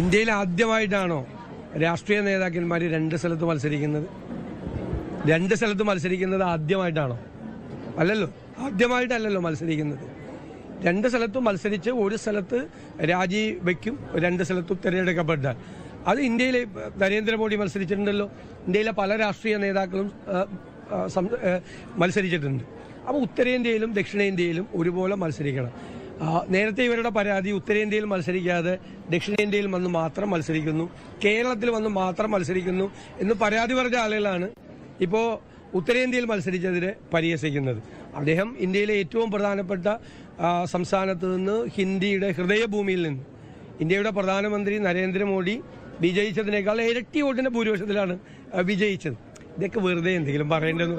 ഇന്ത്യയിൽ ആദ്യമായിട്ടാണോ രാഷ്ട്രീയ നേതാക്കന്മാർ രണ്ട് സ്ഥലത്ത് മത്സരിക്കുന്നത്? രണ്ട് സ്ഥലത്ത് മത്സരിക്കുന്നത് ആദ്യമായിട്ടാണോ? അല്ലല്ലോ ആദ്യമായിട്ടല്ലല്ലോ മത്സരിക്കുന്നത്. രണ്ട് സ്ഥലത്തും മത്സരിച്ച് ഒരു സ്ഥലത്ത് രാജി വയ്ക്കും രണ്ട് സ്ഥലത്തും തിരഞ്ഞെടുക്കപ്പെട്ടാൽ. അത് ഇന്ത്യയിലെ നരേന്ദ്രമോദി മത്സരിച്ചിട്ടുണ്ടല്ലോ. ഇന്ത്യയിലെ പല രാഷ്ട്രീയ നേതാക്കളും മത്സരിച്ചിട്ടുണ്ട്. അപ്പോൾ ഉത്തരേന്ത്യയിലും ദക്ഷിണേന്ത്യയിലും ഒരുപോലെ മത്സരിക്കണം. നേരത്തെ ഇവരുടെ പരാതി ഉത്തരേന്ത്യയിൽ മത്സരിക്കാതെ ദക്ഷിണേന്ത്യയിൽ വന്ന് മാത്രം മത്സരിക്കുന്നു കേരളത്തിൽ വന്ന് മാത്രം മത്സരിക്കുന്നു എന്ന് പരാതി പറഞ്ഞ ആളുകളാണ് ഇപ്പോൾ ഉത്തരേന്ത്യയിൽ മത്സരിച്ചതിനെ പരിഹസിക്കുന്നത്. അദ്ദേഹം ഇന്ത്യയിലെ ഏറ്റവും പ്രധാനപ്പെട്ട സംസ്ഥാനത്ത് നിന്ന് ഹിന്ദിയുടെ ഹൃദയഭൂമിയിൽ നിന്ന് ഇന്ത്യയുടെ പ്രധാനമന്ത്രി നരേന്ദ്രമോദി വിജയിച്ചതിനേക്കാൾ ഇരട്ടി വോട്ടിന്റെ ഭൂരിപക്ഷത്തിലാണ് വിജയിച്ചത്. ഇതൊക്കെ വെറുതെ എന്തെങ്കിലും പറയേണ്ടത്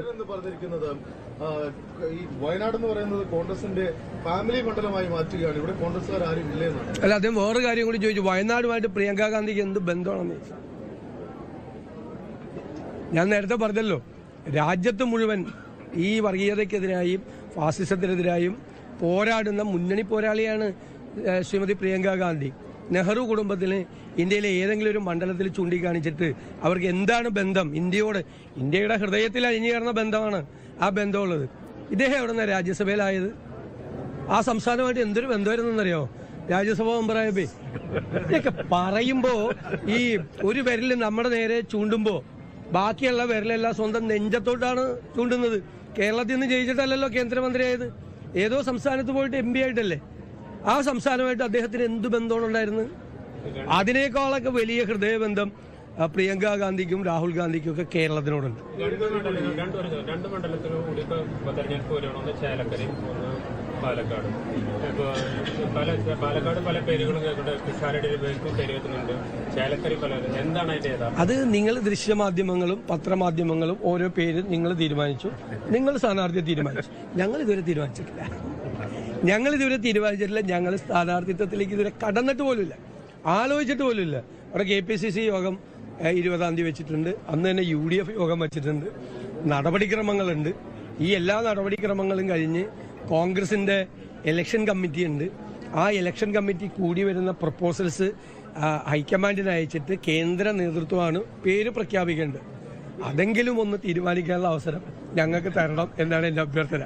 വയനാട് എന്ന് പറയുന്നത് കോൺഗ്രസിന്റെ ഫാമിലി മണ്ഡലമായി മാറ്റുകയാണ്. ഇവിടെ കോൺഗ്രസ്സുകാർ ആരും ഇല്ലേ എന്നാണ്. അല്ല അദ്ദേഹം വേറെ കാര്യം കൂടി ചോദിച്ചു. വയനാടുമായിട്ട് പ്രിയങ്ക ഗാന്ധിക്ക് എന്ത് ബന്ധമാണെന്ന് ഞാൻ നേരത്തെ പറഞ്ഞല്ലോ രാജ്യത്ത് മുഴുവൻ ഈ വർഗീയതയ്ക്കെതിരായും ഫാസിസത്തിനെതിരായും പോരാടുന്ന മുന്നണി പോരാളിയാണ് ശ്രീമതി പ്രിയങ്ക ഗാന്ധി. നെഹ്റു കുടുംബത്തിന് ഇന്ത്യയിലെ ഏതെങ്കിലും ഒരു മണ്ഡലത്തിൽ ചൂണ്ടിക്കാണിച്ചിട്ട് അവർക്ക് എന്താണ് ബന്ധം? ഇന്ത്യയോട് ഇന്ത്യയുടെ ഹൃദയത്തിൽ അഴിഞ്ഞു ചേർന്ന ബന്ധമാണ് ആ ബന്ധമുള്ളത്. ഇദ്ദേഹം എവിടെ നിന്നാണ് രാജ്യസഭയിലായത്? ആ സംസ്ഥാനമായിട്ട് എന്തൊരു ബന്ധമായിരുന്നെന്നറിയോ? രാജ്യസഭ മെമ്പറായപ്പേ ഇതൊക്കെ പറയുമ്പോ ഈ ഒരു വിരൽ നമ്മുടെ നേരെ ചൂണ്ടുമ്പോ ബാക്കിയുള്ള വിരലെല്ലാം സ്വന്തം നെഞ്ചത്തോട്ടാണ് ചൂണ്ടുന്നത്. കേരളത്തിൽ നിന്ന് ജയിച്ചിട്ടല്ലല്ലോ കേന്ദ്രമന്ത്രിയായത്. ഏതോ സംസ്ഥാനത്ത് പോയിട്ട് എം പി ആയിട്ടല്ലേ? ആ സംസ്ഥാനമായിട്ട് അദ്ദേഹത്തിന് എന്ത് ബന്ധമാണ് ഉണ്ടായിരുന്നത് അതിനേക്കാളൊക്കെ വലിയ ഹൃദയബന്ധം പ്രിയങ്ക ഗാന്ധിക്കും രാഹുൽ ഗാന്ധിക്കും ഒക്കെ കേരളത്തിനോടുണ്ട്. പാലക്കാട്? പല പാലക്കാട് പല പേരുകളും കേൾക്കുന്നുണ്ട് പിഷാരടി രൂപയ്ക്കും പേര് ചേലക്കരി പല എന്താണ് യഥാർത്ഥം? അത് നിങ്ങൾ ദൃശ്യമാധ്യമങ്ങളും പത്രമാധ്യമങ്ങളും ഓരോ പേര് നിങ്ങൾ തീരുമാനിച്ചു. നിങ്ങൾ സ്ഥാനാർത്ഥിയെ തീരുമാനിച്ചു. ഞങ്ങൾ ഇതുവരെ തീരുമാനിച്ചിട്ടില്ല. ഞങ്ങൾ ഇതുവരെ തീരുമാനിച്ചിട്ടില്ല. ഞങ്ങൾ സ്ഥാനാർത്ഥിത്വത്തിലേക്ക് ഇതുവരെ കടന്നിട്ട് പോലുമില്ല. ആലോചിച്ചിട്ട് പോലുമില്ല. അവിടെ കെ പി സി സി യോഗം ഇരുപതാം തീയതി വെച്ചിട്ടുണ്ട്. അന്ന് തന്നെ യു ഡി എഫ് യോഗം വെച്ചിട്ടുണ്ട്. നടപടിക്രമങ്ങളുണ്ട്. ഈ എല്ലാ നടപടിക്രമങ്ങളും കഴിഞ്ഞ് കോൺഗ്രസിന്റെ ഇലക്ഷൻ കമ്മിറ്റി ഉണ്ട്. ആ ഇലക്ഷൻ കമ്മിറ്റി കൂടി വരുന്ന പ്രപ്പോസൽസ് ഹൈക്കമാൻഡിന് അയച്ചിട്ട് കേന്ദ്ര നേതൃത്വമാണ് പേര് പ്രഖ്യാപിക്കേണ്ടത്. അതെങ്കിലും ഒന്ന് തീരുമാനിക്കാനുള്ള അവസരം ഞങ്ങൾക്ക് തരണം എന്നാണ് എന്റെ അഭ്യർത്ഥന.